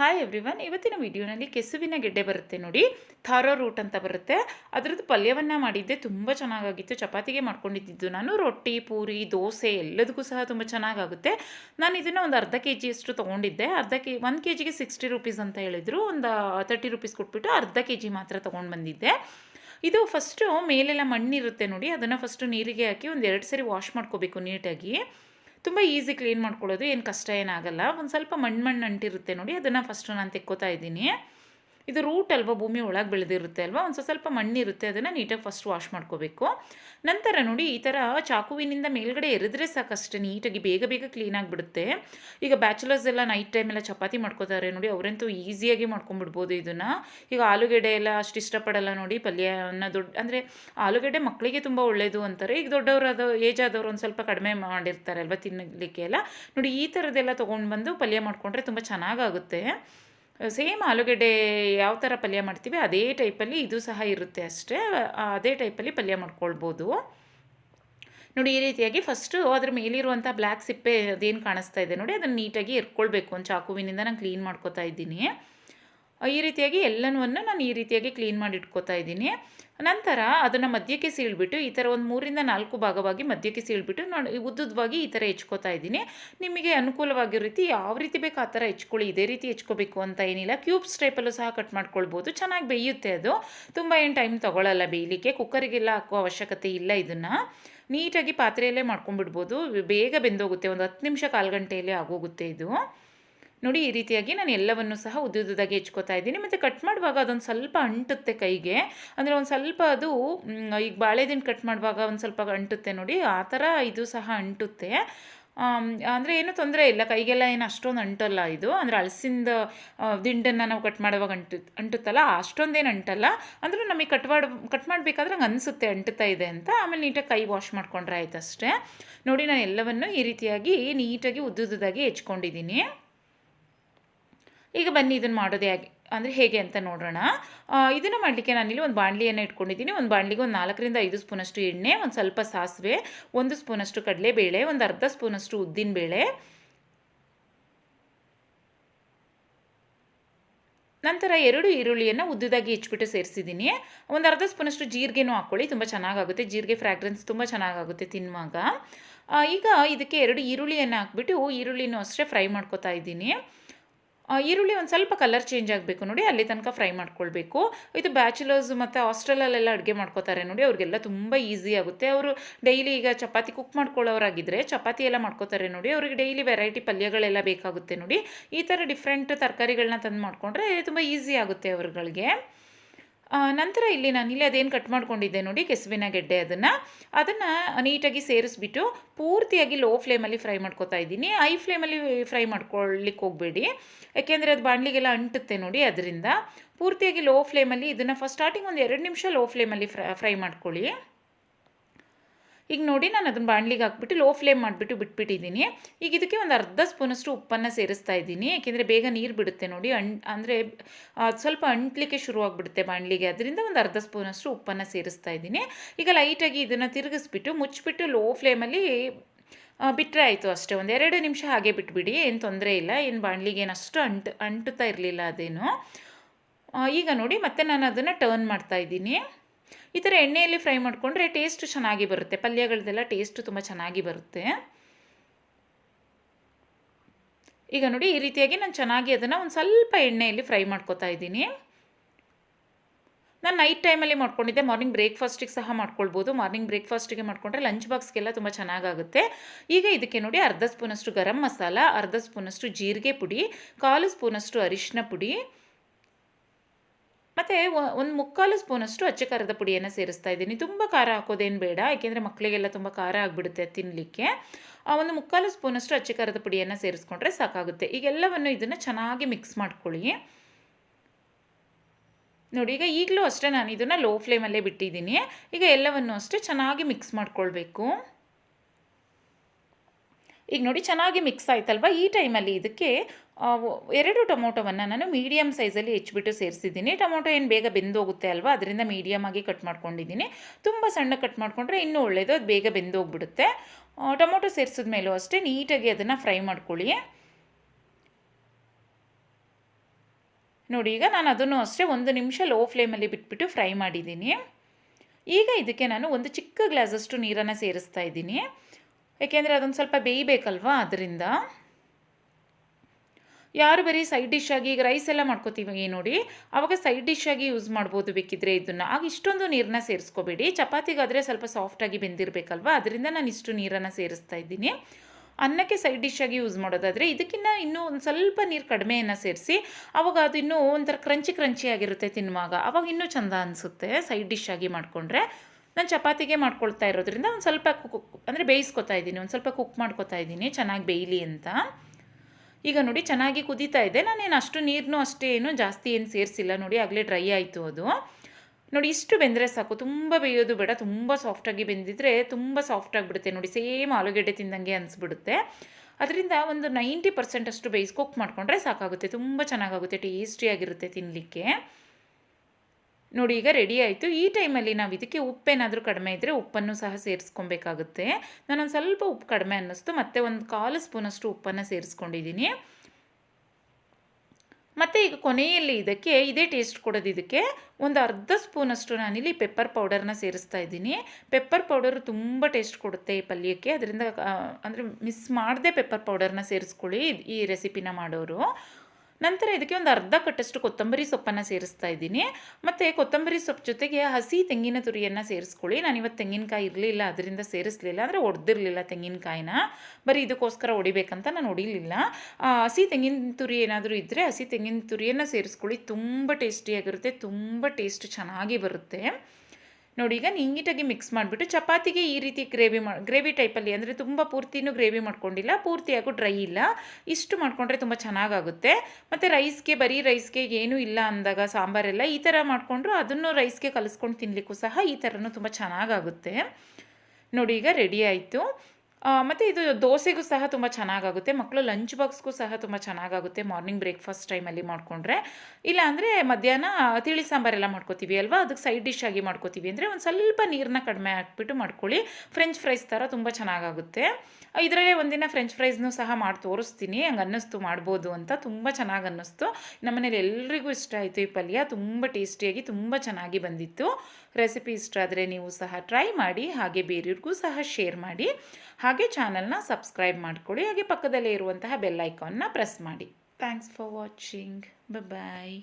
Hi everyone ಇವತ್ತಿನ ವಿಡಿಯೋನಲ್ಲಿ ಕೆಸುವಿನ ಗೆಡ್ಡೆ ಬರುತ್ತೆ ನೋಡಿ, ಥಾರೋ ರೂಟ್ ಅಂತ ಬರುತ್ತೆ. ಅದರದ್ದು ಪಲ್ಯವನ್ನು ಮಾಡಿದ್ದೆ ತುಂಬ ಚೆನ್ನಾಗಾಗಿತ್ತು, ಚಪಾತಿಗೆ ಮಾಡ್ಕೊಂಡಿದ್ದು ನಾನು, ರೊಟ್ಟಿ, ಪೂರಿ, ದೋಸೆ ಎಲ್ಲದಕ್ಕೂ ಸಹ ತುಂಬ ಚೆನ್ನಾಗಾಗುತ್ತೆ. ನಾನು ಇದನ್ನು ಒಂದು ಅರ್ಧ ಕೆ ಜಿಯಷ್ಟು ತೊಗೊಂಡಿದ್ದೆ. ಅರ್ಧ ಕೆ, ಒಂದು ಕೆ ಜಿಗೆ ಸಿಕ್ಸ್ಟಿ ರುಪೀಸ್ ಅಂತ ಹೇಳಿದರು, ಒಂದು ತರ್ಟಿ ರುಪೀಸ್ ಕೊಟ್ಬಿಟ್ಟು ಅರ್ಧ ಕೆ ಜಿ ಮಾತ್ರ ತೊಗೊಂಡು ಬಂದಿದ್ದೆ. ಇದು ಫಸ್ಟು ಮೇಲೆಲ್ಲ ಮಣ್ಣಿರುತ್ತೆ ನೋಡಿ, ಅದನ್ನು ಫಸ್ಟು ನೀರಿಗೆ ಹಾಕಿ ಒಂದು ಎರಡು ಸರಿ ವಾಶ್ ಮಾಡ್ಕೋಬೇಕು ನೀಟಾಗಿ. ತುಂಬ ಈಸಿ ಕ್ಲೀನ್ ಮಾಡ್ಕೊಳ್ಳೋದು, ಏನು ಕಷ್ಟ ಏನಾಗಲ್ಲ. ಒಂದು ಸ್ವಲ್ಪ ಮಣ್ಣು ಮಣ್ಣು ಅಂಟಿರುತ್ತೆ ನೋಡಿ, ಅದನ್ನು ಫಸ್ಟು ನಾನು ತೆಕ್ಕೋತಾ ಇದ್ದೀನಿ. ಇದು ರೂಟ್ ಅಲ್ವಾ ಭೂಮಿ ಒಳಗೆ ಬೆಳೆದಿರುತ್ತೆ ಅಲ್ವಾ? ಒಂದು ಸ್ವಲ್ಪ ಮಣ್ಣಿರುತ್ತೆ, ಅದನ್ನು ನೀಟಾಗಿ ಫಸ್ಟ್ ವಾಶ್ ಮಾಡ್ಕೋಬೇಕು. ನಂತರ ನೋಡಿ ಈ ಥರ ಚಾಕುವಿನಿಂದ ಮೇಲ್ಗಡೆ ಎರೆದ್ರೆ ಸಾಕಷ್ಟು ನೀಟಾಗಿ ಬೇಗ ಬೇಗ ಕ್ಲೀನ್ ಆಗಿಬಿಡುತ್ತೆ. ಈಗ ಬ್ಯಾಚುಲರ್ಸ್ ಎಲ್ಲ ನೈಟ್ ಟೈಮೆಲ್ಲ ಚಪಾತಿ ಮಾಡ್ಕೋತಾರೆ ನೋಡಿ, ಅವರಂತೂ ಈಸಿಯಾಗಿ ಮಾಡ್ಕೊಂಡ್ಬಿಡ್ಬೋದು ಇದನ್ನು. ಈಗ ಆಲೂಗೆಡ್ಡೆ ಎಲ್ಲ ಅಷ್ಟು ಇಷ್ಟಪಡಲ್ಲ ನೋಡಿ, ಪಲ್ಯನ ದೊಡ್ಡ ಅಂದರೆ ಆಲೂಗೆಡ್ಡೆ ಮಕ್ಕಳಿಗೆ ತುಂಬ ಒಳ್ಳೆಯದು ಅಂತಾರೆ. ಈಗ ದೊಡ್ಡವರು ಅದು ಏಜ್ ಆದವರು ಒಂದು ಸ್ವಲ್ಪ ಕಡಿಮೆ ಮಾಡಿರ್ತಾರೆ ಅಲ್ವಾ ತಿನ್ನಲಿಕ್ಕೆ ಎಲ್ಲ. ನೋಡಿ ಈ ಥರದ್ದೆಲ್ಲ ತೊಗೊಂಡು ಬಂದು ಪಲ್ಯ ಮಾಡಿಕೊಂಡ್ರೆ ತುಂಬ ಚೆನ್ನಾಗಾಗುತ್ತೆ. ಸೇಮ್ ಆಲೂಗಡ್ಡೆ ಯಾವ ಥರ ಪಲ್ಯ ಮಾಡ್ತೀವಿ, ಅದೇ ಟೈಪಲ್ಲಿ ಇದು ಸಹ ಇರುತ್ತೆ ಅಷ್ಟೇ. ಅದೇ ಟೈಪಲ್ಲಿ ಪಲ್ಯ ಮಾಡ್ಕೊಳ್ಬೋದು. ನೋಡಿ, ಈ ರೀತಿಯಾಗಿ ಫಸ್ಟು ಅದ್ರ ಮೇಲಿರುವಂಥ ಬ್ಲ್ಯಾಕ್ ಸಿಪ್ಪೆ ಅದೇನು ಕಾಣಿಸ್ತಾ ಇದೆ ನೋಡಿ, ಅದನ್ನು ನೀಟಾಗಿ ಎರ್ಕೊಳ್ಬೇಕು. ಒಂದು ಚಾಕುವಿನಿಂದ ನಾನು ಕ್ಲೀನ್ ಮಾಡ್ಕೊತಾ ಇದ್ದೀನಿ. ಈ ರೀತಿಯಾಗಿ ಎಲ್ಲನೂ ನಾನು ಈ ರೀತಿಯಾಗಿ ಕ್ಲೀನ್ ಮಾಡಿ ಇಟ್ಕೋತಾ ಇದ್ದೀನಿ. ನಂತರ ಅದನ್ನು ಮಧ್ಯಕ್ಕೆ ಸೀಳ್ಬಿಟ್ಟು ಈ ಥರ ಒಂದು ಮೂರಿಂದ ನಾಲ್ಕು ಭಾಗವಾಗಿ ಮಧ್ಯಕ್ಕೆ ಸೀಳ್ಬಿಟ್ಟು ನಾನು ಉದ್ದುದ್ದವಾಗಿ ಈ ಥರ ಹೆಚ್ಕೋತಾ ಇದ್ದೀನಿ. ನಿಮಗೆ ಅನುಕೂಲವಾಗಿರೋ ರೀತಿ ಯಾವ ರೀತಿ ಬೇಕು ಆ ಥರ ಹೆಚ್ಕೊಳ್ಳಿ, ಇದೇ ರೀತಿ ಹೆಚ್ಕೋಬೇಕು ಅಂತ ಏನಿಲ್ಲ. ಕ್ಯೂಬ್ಸ್ ಟೈಪಲ್ಲೂ ಸಹ ಕಟ್ ಮಾಡ್ಕೊಳ್ಬೋದು. ಚೆನ್ನಾಗಿ ಬೇಯುತ್ತೆ ಅದು. ತುಂಬ ಏನು ಟೈಮ್ ತೊಗೊಳ್ಳಲ್ಲ ಬೇಯಲಿಕ್ಕೆ. ಕುಕ್ಕರಿಗೆಲ್ಲ ಹಾಕೋ ಅವಶ್ಯಕತೆ ಇಲ್ಲ ಇದನ್ನು. ನೀಟಾಗಿ ಪಾತ್ರೆಯಲ್ಲೇ ಮಾಡ್ಕೊಂಡ್ಬಿಡ್ಬೋದು. ಬೇಗ ಬೆಂದೋಗುತ್ತೆ. ಒಂದು ಹತ್ತು ನಿಮಿಷ ಕಾಲು ಗಂಟೆಯಲ್ಲೇ ಆಗೋಗುತ್ತೆ ಇದು. ನೋಡಿ, ಈ ರೀತಿಯಾಗಿ ನಾನು ಎಲ್ಲವನ್ನು ಸಹ ಉದ್ದುದ್ದಾಗಿ ಹೆಚ್ಕೋತಾ ಇದ್ದೀನಿ. ಮತ್ತು ಕಟ್ ಮಾಡುವಾಗ ಅದೊಂದು ಸ್ವಲ್ಪ ಅಂಟುತ್ತೆ ಕೈಗೆ. ಅಂದರೆ ಒಂದು ಸ್ವಲ್ಪ ಅದು ಈಗ ಬಾಳೆದಿನ್ ಕಟ್ ಮಾಡುವಾಗ ಒಂದು ಸ್ವಲ್ಪ ಅಂಟುತ್ತೆ ನೋಡಿ, ಆ ಥರ ಇದು ಸಹ ಅಂಟುತ್ತೆ. ಅಂದರೆ ಏನೂ ತೊಂದರೆ ಇಲ್ಲ, ಕೈಗೆಲ್ಲ ಏನು ಅಷ್ಟೊಂದು ಅಂಟಲ್ಲ ಇದು. ಅಂದರೆ ಹಲಸಿಂದ ದಿಂಡನ್ನು ನಾವು ಕಟ್ ಮಾಡುವಾಗ ಅಂಟು, ಅಂಟುತ್ತಲ್ಲ, ಅಷ್ಟೊಂದೇನು ಅಂಟಲ್ಲ. ಅಂದರೂ ನಮಗೆ ಕಟ್ ಮಾಡಿ ಕಟ್ ಮಾಡಬೇಕಾದ್ರೆ ಹಂಗೆ ಅನಿಸುತ್ತೆ ಅಂಟುತ್ತಾ ಇದೆ ಅಂತ. ಆಮೇಲೆ ನೀಟಾಗಿ ಕೈ ವಾಶ್ ಮಾಡ್ಕೊಂಡ್ರೆ ಆಯ್ತು ಅಷ್ಟೇ ನೋಡಿ, ನಾನು ಎಲ್ಲವನ್ನು ಈ ರೀತಿಯಾಗಿ ನೀಟಾಗಿ ಉದ್ದುದ್ದಾಗಿ ಹೆಚ್ಕೊಂಡಿದ್ದೀನಿ ಈಗ ಬನ್ನಿ ಇದನ್ನು ಮಾಡೋದು ಹೇಗೆ ಅಂದರೆ ಹೇಗೆ ಅಂತ ನೋಡೋಣ. ಇದನ್ನು ಮಾಡಲಿಕ್ಕೆ ನಾನಿಲ್ಲಿ ಒಂದು ಬಾಣಲಿಯನ್ನು ಇಟ್ಕೊಂಡಿದ್ದೀನಿ. ಒಂದು ಬಾಣಲಿಗೆ ಒಂದು ನಾಲ್ಕರಿಂದ ಐದು ಸ್ಪೂನಷ್ಟು ಎಣ್ಣೆ, ಒಂದು ಸ್ವಲ್ಪ ಸಾಸಿವೆ, ಒಂದು ಸ್ಪೂನಷ್ಟು ಕಡಲೆಬೇಳೆ, ಒಂದು ಅರ್ಧ ಸ್ಪೂನಷ್ಟು ಉದ್ದಿನಬೇಳೆ ನಂತರ ಎರಡು ಈರುಳ್ಳಿಯನ್ನು ಉದ್ದುದಾಗಿ ಹೆಚ್ಚಿಬಿಟ್ಟು ಸೇರಿಸಿದ್ದೀನಿ. ಒಂದು ಅರ್ಧ ಸ್ಪೂನಷ್ಟು ಜೀರಿಗೆನೂ ಹಾಕ್ಕೊಳ್ಳಿ, ತುಂಬ ಚೆನ್ನಾಗಾಗುತ್ತೆ. ಜೀರಿಗೆ ಫ್ರಾಗ್ರೆನ್ಸ್ ತುಂಬ ಚೆನ್ನಾಗಾಗುತ್ತೆ ತಿನ್ನುವಾಗ. ಈಗ ಇದಕ್ಕೆ ಎರಡು ಈರುಳ್ಳಿಯನ್ನು ಹಾಕ್ಬಿಟ್ಟು, ಈರುಳ್ಳಿನೂ ಅಷ್ಟೇ ಫ್ರೈ ಮಾಡ್ಕೊತಾ ಇದ್ದೀನಿ. ಈರುಳ್ಳಿ ಒಂದು ಸ್ವಲ್ಪ ಕಲರ್ ಚೇಂಜ್ ಆಗಬೇಕು ನೋಡಿ, ಅಲ್ಲಿ ತನಕ ಫ್ರೈ ಮಾಡ್ಕೊಳ್ಬೇಕು. ಇದು ಬ್ಯಾಚುಲರ್ಸ್ ಮತ್ತು ಹಾಸ್ಟೆಲಲ್ಲೆಲ್ಲ ಅಡುಗೆ ಮಾಡ್ಕೋತಾರೆ ನೋಡಿ, ಅವ್ರಿಗೆಲ್ಲ ತುಂಬ ಈಸಿ ಆಗುತ್ತೆ. ಅವರು ಡೈಲಿ ಈಗ ಚಪಾತಿ ಕುಕ್ ಮಾಡ್ಕೊಳ್ಳೋರಾಗಿದ್ದರೆ ಚಪಾತಿ ಎಲ್ಲ ಮಾಡ್ಕೋತಾರೆ ನೋಡಿ, ಅವ್ರಿಗೆ ಡೈಲಿ ವೆರೈಟಿ ಪಲ್ಯಗಳೆಲ್ಲ ಬೇಕಾಗುತ್ತೆ ನೋಡಿ. ಈ ಥರ ಡಿಫ್ರೆಂಟ್ ತರಕಾರಿಗಳನ್ನ ತಂದು ಮಾಡಿಕೊಂಡ್ರೆ ತುಂಬ ಈಸಿ ಆಗುತ್ತೆ ಅವ್ರುಗಳಿಗೆ. ನಂತರ ಇಲ್ಲಿ ನಾನು ಇಲ್ಲಿ ಅದೇನು ಕಟ್ ಮಾಡ್ಕೊಂಡಿದ್ದೆ ನೋಡಿ, ಕೆಸುವಿನ ಗೆಡ್ಡೆ ಅದನ್ನು. ಅದನ್ನು ನೀಟಾಗಿ ಸೇರಿಸ್ಬಿಟ್ಟು ಪೂರ್ತಿಯಾಗಿ ಲೋ ಫ್ಲೇಮಲ್ಲಿ ಫ್ರೈ ಮಾಡ್ಕೊತಾ ಇದ್ದೀನಿ. ಐ ಫ್ಲೇಮಲ್ಲಿ ಫ್ರೈ ಮಾಡ್ಕೊಳ್ಳಿಕ್ಕೆ ಹೋಗಬೇಡಿ. ಯಾಕೆಂದರೆ ಅದು ಬಾಣಲಿಗೆಲ್ಲ ಅಂಟುತ್ತೆ ನೋಡಿ ಅದರಿಂದ. ಪೂರ್ತಿಯಾಗಿ ಲೋ ಫ್ಲೇಮಲ್ಲಿ ಇದನ್ನು ಫಸ್ಟ್ ಸ್ಟಾರ್ಟಿಂಗ್ ಒಂದು ಎರಡು ನಿಮಿಷ ಲೋ ಫ್ಲೇಮಲ್ಲಿ ಫ್ರೈ ಫ್ರೈ ಮಾಡ್ಕೊಳ್ಳಿ. ಈಗ ನೋಡಿ ನಾನು ಅದನ್ನು ಬಾಣಲಿಗೆ ಹಾಕ್ಬಿಟ್ಟು ಲೋ ಫ್ಲೇಮ್ ಮಾಡಿಬಿಟ್ಟು ಬಿಟ್ಬಿಟ್ಟಿದ್ದೀನಿ. ಈಗ ಇದಕ್ಕೆ ಒಂದು ಅರ್ಧ ಸ್ಪೂನಷ್ಟು ಉಪ್ಪನ್ನು ಸೇರಿಸ್ತಾ ಇದ್ದೀನಿ. ಏಕೆಂದರೆ ಬೇಗ ನೀರು ಬಿಡುತ್ತೆ ನೋಡಿ, ಅಣ್, ಅಂದರೆ ಸ್ವಲ್ಪ ಅಂಟ್ಲಿಕ್ಕೆ ಶುರುವಾಗ್ಬಿಡುತ್ತೆ ಬಾಣಲಿಗೆ. ಅದರಿಂದ ಒಂದು ಅರ್ಧ ಸ್ಪೂನಷ್ಟು ಉಪ್ಪನ್ನು ಸೇರಿಸ್ತಾ ಇದ್ದೀನಿ. ಈಗ ಲೈಟಾಗಿ ಇದನ್ನು ತಿರುಗಿಸ್ಬಿಟ್ಟು ಮುಚ್ಚಿಬಿಟ್ಟು ಲೋ ಫ್ಲೇಮಲ್ಲಿ ಬಿಟ್ಟರೆ ಆಯಿತು ಅಷ್ಟೇ. ಒಂದು ಎರಡು ನಿಮಿಷ ಹಾಗೆ ಬಿಟ್ಬಿಡಿ, ಏನು ತೊಂದರೆ ಇಲ್ಲ. ಏನು ಬಾಣಲಿಗೆ ಏನು ಅಷ್ಟು ಅಂಟು, ಅಂಟುತ್ತಾ ಇರಲಿಲ್ಲ ಅದೇನು. ಈಗ ನೋಡಿ ಮತ್ತೆ ನಾನು ಅದನ್ನು ಟರ್ನ್ ಮಾಡ್ತಾ ಇದ್ದೀನಿ. ಈ ಥರ ಎಣ್ಣೆಯಲ್ಲಿ ಫ್ರೈ ಮಾಡಿಕೊಂಡ್ರೆ ಟೇಸ್ಟ್ ಚೆನ್ನಾಗಿ ಬರುತ್ತೆ. ಪಲ್ಯಗಳದೆಲ್ಲ ಟೇಸ್ಟ್ ತುಂಬ ಚೆನ್ನಾಗಿ ಬರುತ್ತೆ. ಈಗ ನೋಡಿ, ಈ ರೀತಿಯಾಗಿ ನಾನು ಚೆನ್ನಾಗಿ ಅದನ್ನು ಒಂದು ಸ್ವಲ್ಪ ಎಣ್ಣೆಯಲ್ಲಿ ಫ್ರೈ ಮಾಡ್ಕೊತಾ ಇದ್ದೀನಿ. ನಾನು ನೈಟ್ ಟೈಮಲ್ಲಿ ಮಾಡ್ಕೊಂಡಿದ್ದೆ. ಮಾರ್ನಿಂಗ್ ಬ್ರೇಕ್ಫಾಸ್ಟಿಗೆ ಸಹ ಮಾಡ್ಕೊಳ್ಬೋದು. ಮಾರ್ನಿಂಗ್ ಬ್ರೇಕ್ಫಾಸ್ಟಿಗೆ ಮಾಡ್ಕೊಂಡ್ರೆ ಲಂಚ್ ಬಾಕ್ಸ್ಗೆಲ್ಲ ತುಂಬ ಚೆನ್ನಾಗಾಗುತ್ತೆ. ಈಗ ಇದಕ್ಕೆ ನೋಡಿ ಅರ್ಧ ಸ್ಪೂನಷ್ಟು ಗರಂ ಮಸಾಲ, ಅರ್ಧ ಸ್ಪೂನಷ್ಟು ಜೀರಿಗೆ ಪುಡಿ, ಕಾಲು ಸ್ಪೂನಷ್ಟು ಅರಿಶಿನ ಪುಡಿ ಮತ್ತು ಒಂದು ಮುಕ್ಕಾಲು ಸ್ಪೂನಷ್ಟು ಅಚ್ಚ ಖಾರದ ಪುಡಿಯನ್ನು ಸೇರಿಸ್ತಾ ಇದ್ದೀನಿ. ತುಂಬ ಖಾರ ಹಾಕೋದೇನು ಬೇಡ, ಯಾಕೆಂದರೆ ಮಕ್ಕಳಿಗೆಲ್ಲ ತುಂಬ ಖಾರ ಆಗಿಬಿಡುತ್ತೆ ತಿನ್ನಲಿಕ್ಕೆ ಒಂದು ಮುಕ್ಕಾಲು ಸ್ಪೂನಷ್ಟು ಅಚ್ಚ ಖಾರದ ಪುಡಿಯನ್ನು ಸೇರಿಸ್ಕೊಂಡ್ರೆ ಸಾಕಾಗುತ್ತೆ. ಈಗೆಲ್ಲವನ್ನು ಇದನ್ನು ಚೆನ್ನಾಗಿ ಮಿಕ್ಸ್ ಮಾಡ್ಕೊಳ್ಳಿ. ನೋಡಿ, ಈಗ ಈಗಲೂ ಅಷ್ಟೇ ನಾನು ಇದನ್ನು ಲೋ ಫ್ಲೇಮಲ್ಲೇ ಬಿಟ್ಟಿದ್ದೀನಿ. ಈಗ ಎಲ್ಲವನ್ನು ಅಷ್ಟೇ ಚೆನ್ನಾಗಿ ಮಿಕ್ಸ್ ಮಾಡ್ಕೊಳ್ಬೇಕು. ಈಗ ನೋಡಿ ಚೆನ್ನಾಗಿ ಮಿಕ್ಸ್ ಆಯ್ತಲ್ವ? ಈ ಟೈಮಲ್ಲಿ ಇದಕ್ಕೆ ಎರಡು ಟೊಮೊಟೊವನ್ನು ನಾನು ಮೀಡಿಯಮ್ ಸೈಜಲ್ಲಿ ಹೆಚ್ಚಿಬಿಟ್ಟು ಸೇರಿಸಿದ್ದೀನಿ. ಟೊಮೊಟೊ ಏನು ಬೇಗ ಬೆಂದೋಗುತ್ತೆ ಅಲ್ವಾ? ಅದರಿಂದ ಮೀಡಿಯಮ್ ಆಗಿ ಕಟ್ ಮಾಡ್ಕೊಂಡಿದ್ದೀನಿ. ತುಂಬ ಸಣ್ಣ ಕಟ್ ಮಾಡಿಕೊಂಡ್ರೆ ಇನ್ನೂ ಒಳ್ಳೆಯದು ಅದು ಬೇಗ ಬೆಂದೋಗ್ಬಿಡುತ್ತೆ. ಟೊಮೊಟೊ ಸೇರಿಸಿದ ಮೇಲೂ ಅಷ್ಟೇ ನೀಟಾಗಿ ಅದನ್ನು ಫ್ರೈ ಮಾಡ್ಕೊಳ್ಳಿ. ನೋಡಿ, ಈಗ ನಾನು ಅದನ್ನು ಅಷ್ಟೇ ಒಂದು ನಿಮಿಷ ಲೋ ಫ್ಲೇಮಲ್ಲಿ ಬಿಟ್ಬಿಟ್ಟು ಫ್ರೈ ಮಾಡಿದ್ದೀನಿ. ಈಗ ಇದಕ್ಕೆ ನಾನು ಒಂದು ಚಿಕ್ಕ ಗ್ಲಾಸಷ್ಟು ನೀರನ್ನು ಸೇರಿಸ್ತಾ ಇದ್ದೀನಿ. ಏಕೆಂದರೆ ಅದೊಂದು ಸ್ವಲ್ಪ ಬೇಯಬೇಕಲ್ವಾ ಅದರಿಂದ? ಯಾರು ಬರೀ ಸೈಡ್ ಡಿಶ್ ಆಗಿ ಈಗ ರೈಸ್ ಎಲ್ಲ ಮಾಡ್ಕೋತೀವಿ ನೋಡಿ. ಆವಾಗ ಸೈಡ್ ಡಿಶ್ ಆಗಿ ಯೂಸ್ ಮಾಡ್ಬೋದು ಬೇಕಿದ್ರೆ ಇದನ್ನು. ಆಗ ಇಷ್ಟೊಂದು ನೀರನ್ನ ಸೇರಿಸ್ಕೋಬೇಡಿ. ಚಪಾತಿಗಾದರೆ ಸ್ವಲ್ಪ ಸಾಫ್ಟಾಗಿ ಬೆಂದಿರಬೇಕಲ್ವಾ? ಅದರಿಂದ ನಾನು ಇಷ್ಟು ನೀರನ್ನು ಸೇರಿಸ್ತಾ ಇದ್ದೀನಿ. ಅನ್ನಕ್ಕೆ ಸೈಡ್ ಡಿಶ್ ಆಗಿ ಯೂಸ್ ಮಾಡೋದಾದರೆ ಇದಕ್ಕಿಂತ ಇನ್ನೂ ಒಂದು ಸ್ವಲ್ಪ ನೀರು ಕಡಿಮೆಯನ್ನು ಸೇರಿಸಿ ಆವಾಗ ಅದು ಇನ್ನೂ ಒಂಥರ ಕ್ರಂಚಿ ಕ್ರಂಚಿ ಆಗಿರುತ್ತೆ ತಿನ್ನುವಾಗ. ಆವಾಗ ಇನ್ನೂ ಚೆಂದ ಅನಿಸುತ್ತೆ ಸೈಡ್ ಡಿಶ್ ಆಗಿ ಮಾಡಿಕೊಂಡ್ರೆ. ನಾನು ಚಪಾತಿಗೆ ಮಾಡ್ಕೊಳ್ತಾ ಇರೋದ್ರಿಂದ ಒಂದು ಸ್ವಲ್ಪ ಕುಕ್ ಅಂದರೆ ಬೇಯಿಸ್ಕೊತಾ ಇದ್ದೀನಿ, ಒಂದು ಸ್ವಲ್ಪ ಕುಕ್ ಮಾಡ್ಕೊತಾ ಇದ್ದೀನಿ, ಚೆನ್ನಾಗಿ ಬೇಯಲಿ ಅಂತ. ಈಗ ನೋಡಿ ಚೆನ್ನಾಗಿ ಕುದೀತಾ ಇದೆ. ನಾನೇನು ಅಷ್ಟು ನೀರನ್ನು ಅಷ್ಟೇ ಏನು ಜಾಸ್ತಿ ಏನು ಸೇರಿಸಿಲ್ಲ. ನೋಡಿ ಆಗಲೇ ಡ್ರೈ ಆಯಿತು ಅದು. ನೋಡಿ ಇಷ್ಟು ಬೆಂದರೆ ಸಾಕು. ತುಂಬ ಬೇಯೋದು ಬೇಡ. ತುಂಬ ಸಾಫ್ಟಾಗಿ ಬೆಂದಿದ್ರೆ ತುಂಬ ಸಾಫ್ಟ್ ಆಗಿಬಿಡುತ್ತೆ. ನೋಡಿ ಸೇಮ್ ಆಲೂಗೆಡ್ಡೆ ತಿಂದಂಗೆ ಅನಿಸ್ಬಿಡುತ್ತೆ. ಅದರಿಂದ ಒಂದು ನೈಂಟಿ ಪರ್ಸೆಂಟ್ ಅಷ್ಟು ಬೇಯಿಸಿ ಕುಕ್ ಮಾಡಿಕೊಂಡ್ರೆ ಸಾಕಾಗುತ್ತೆ. ತುಂಬ ಚೆನ್ನಾಗಾಗುತ್ತೆ. ಟೇಸ್ಟಿಯಾಗಿರುತ್ತೆ ತಿನ್ನಲಿಕ್ಕೆ ನೋಡಿ, ಈಗ ರೆಡಿ ಆಯಿತು. ಈ ಟೈಮಲ್ಲಿ ನಾವು ಇದಕ್ಕೆ ಉಪ್ಪೇನಾದರೂ ಕಡಿಮೆ ಇದ್ದರೆ ಉಪ್ಪನ್ನು ಸಹ ಸೇರಿಸ್ಕೊಬೇಕಾಗುತ್ತೆ. ನಾನೊಂದು ಸ್ವಲ್ಪ ಉಪ್ಪು ಕಡಿಮೆ ಅನ್ನಿಸ್ತು. ಮತ್ತೆ ಒಂದು ಕಾಲು ಸ್ಪೂನಷ್ಟು ಉಪ್ಪನ್ನು ಸೇರಿಸ್ಕೊಂಡಿದ್ದೀನಿ ಮತ್ತು ಈಗ ಕೊನೆಯಲ್ಲಿ ಇದಕ್ಕೆ ಇದೇ ಟೇಸ್ಟ್ ಕೊಡೋದು ಇದಕ್ಕೆ ಒಂದು ಅರ್ಧ ಸ್ಪೂನಷ್ಟು ನಾನಿಲ್ಲಿ ಪೆಪ್ಪರ್ ಪೌಡರ್ನ ಸೇರಿಸ್ತಾ ಇದ್ದೀನಿ. ಪೆಪ್ಪರ್ ಪೌಡರು ತುಂಬ ಟೇಸ್ಟ್ ಕೊಡುತ್ತೆ ಈ ಪಲ್ಯಕ್ಕೆ. ಅದರಿಂದ ಅಂದರೆ ಮಿಸ್ ಮಾಡದೆ ಪೆಪ್ಪರ್ ಪೌಡರ್ನ ಸೇರಿಸ್ಕೊಳ್ಳಿ ಈ ರೆಸಿಪಿನ ಮಾಡೋರು. ನಂತರ ಇದಕ್ಕೆ ಒಂದು ಅರ್ಧ ಕಟ್ಟಷ್ಟು ಕೊತ್ತಂಬರಿ ಸೊಪ್ಪನ್ನು ಸೇರಿಸ್ತಾ ಇದ್ದೀನಿ. ಮತ್ತು ಕೊತ್ತಂಬರಿ ಸೊಪ್ಪು ಜೊತೆಗೆ ಹಸಿ ತೆಂಗಿನ ತುರಿಯನ್ನು ಸೇರಿಸ್ಕೊಳ್ಳಿ. ನಾನು ಇವತ್ತು ತೆಂಗಿನಕಾಯಿ ಇರಲಿಲ್ಲ, ಅದರಿಂದ ಸೇರಿಸಲಿಲ್ಲ ಅಂದರೆ ಒಡೆದಿರಲಿಲ್ಲ ತೆಂಗಿನಕಾಯಿನ. ಬರೀ ಇದಕ್ಕೋಸ್ಕರ ಹೊಡಿಬೇಕಂತ ನಾನು ಹೊಡಿಲಿಲ್ಲ. ಹಸಿ ತೆಂಗಿನ ತುರಿ ಏನಾದರೂ ಇದ್ದರೆ ಹಸಿ ತೆಂಗಿನ ತುರಿಯನ್ನು ಸೇರಿಸ್ಕೊಳ್ಳಿ. ತುಂಬ ಟೇಸ್ಟಿಯಾಗಿರುತ್ತೆ, ತುಂಬ ಟೇಸ್ಟ್ ಚೆನ್ನಾಗಿ ಬರುತ್ತೆ. ನೋಡಿ, ಈಗ ನೀಟಾಗಿ ಮಿಕ್ಸ್ ಮಾಡಿಬಿಟ್ಟು ಚಪಾತಿಗೆ ಈ ರೀತಿ ಗ್ರೇವಿ ಮಾ ಗ್ರೇವಿ ಟೈಪಲ್ಲಿ ಅಂದರೆ ತುಂಬ ಪೂರ್ತಿನೂ ಗ್ರೇವಿ ಮಾಡ್ಕೊಂಡಿಲ್ಲ, ಪೂರ್ತಿಯಾಗೂ ಡ್ರೈ ಇಲ್ಲ. ಇಷ್ಟು ಮಾಡಿಕೊಂಡ್ರೆ ತುಂಬ ಚೆನ್ನಾಗಾಗುತ್ತೆ. ಮತ್ತು ರೈಸ್ಗೆ ಬರೀ ರೈಸ್ಗೆ ಏನೂ ಇಲ್ಲ ಅಂದಾಗ ಸಾಂಬಾರೆಲ್ಲ ಈ ಥರ ಮಾಡಿಕೊಂಡ್ರು ಅದನ್ನು ರೈಸ್ಗೆ ಕಲಿಸ್ಕೊಂಡು ತಿನ್ನಲಿಕ್ಕೂ ಸಹ ಈ ಥರನೂ ತುಂಬ ಚೆನ್ನಾಗಾಗುತ್ತೆ. ನೋಡಿ, ಈಗ ರೆಡಿ ಆಯಿತು. ಮತ್ತು ಇದು ದೋಸೆಗೂ ಸಹ ತುಂಬ ಚೆನ್ನಾಗಾಗುತ್ತೆ ಮಕ್ಕಳು ಲಂಚ್ ಬಾಕ್ಸ್ಗೂ ಸಹ ತುಂಬ ಚೆನ್ನಾಗಾಗುತ್ತೆ ಮಾರ್ನಿಂಗ್ ಬ್ರೇಕ್ಫಾಸ್ಟ್ ಟೈಮಲ್ಲಿ ಮಾಡಿಕೊಂಡ್ರೆ. ಇಲ್ಲ ಅಂದರೆ ಮಧ್ಯಾಹ್ನ ತಿಳಿ ಸಾಂಬಾರೆಲ್ಲ ಮಾಡ್ಕೋತೀವಿ ಅಲ್ವಾ, ಅದಕ್ಕೆ ಸೈಡ್ ಡಿಶ್ ಆಗಿ ಮಾಡ್ಕೋತೀವಿ ಅಂದರೆ ಒಂದು ಸ್ವಲ್ಪ ನೀರನ್ನ ಕಡಿಮೆ ಹಾಕ್ಬಿಟ್ಟು ಮಾಡ್ಕೊಳ್ಳಿ. ಫ್ರೆಂಚ್ ಫ್ರೈಸ್ ಥರ ತುಂಬ ಚೆನ್ನಾಗಾಗುತ್ತೆ. ಇದರಲ್ಲೇ ಒಂದಿನ ಫ್ರೆಂಚ್ ಫ್ರೈಸ್ನೂ ಸಹ ಮಾಡಿ ತೋರಿಸ್ತೀನಿ, ಹಂಗೆ ಅನ್ನಿಸ್ತು ಮಾಡ್ಬೋದು ಅಂತ ತುಂಬ ಚೆನ್ನಾಗಿ ಅನ್ನಿಸ್ತು. ನಮ್ಮನೇಲಿ ಎಲ್ರಿಗೂ ಇಷ್ಟ ಆಯಿತು ಈ ಪಲ್ಯ, ತುಂಬ ಟೇಸ್ಟಿಯಾಗಿ ತುಂಬ ಚೆನ್ನಾಗಿ ಬಂದಿತ್ತು. ರೆಸಿಪಿ ಇಷ್ಟ ಆದರೆ ನೀವು ಸಹ ಟ್ರೈ ಮಾಡಿ, ಹಾಗೆ ಬೇರೆಯವ್ರಿಗೂ ಸಹ ಶೇರ್ ಮಾಡಿ. ಹಾಗೆ ಚಾನಲ್ನ ಸಬ್ಸ್ಕ್ರೈಬ್ ಮಾಡ್ಕೊಳ್ಳಿ. ಹಾಗೆ ಪಕ್ಕದಲ್ಲೇ ಇರುವಂತಹ ಬೆಲ್ ಐಕಾನ್ನ ಪ್ರೆಸ್ ಮಾಡಿ. Thanks for watching. ಬಾಯ್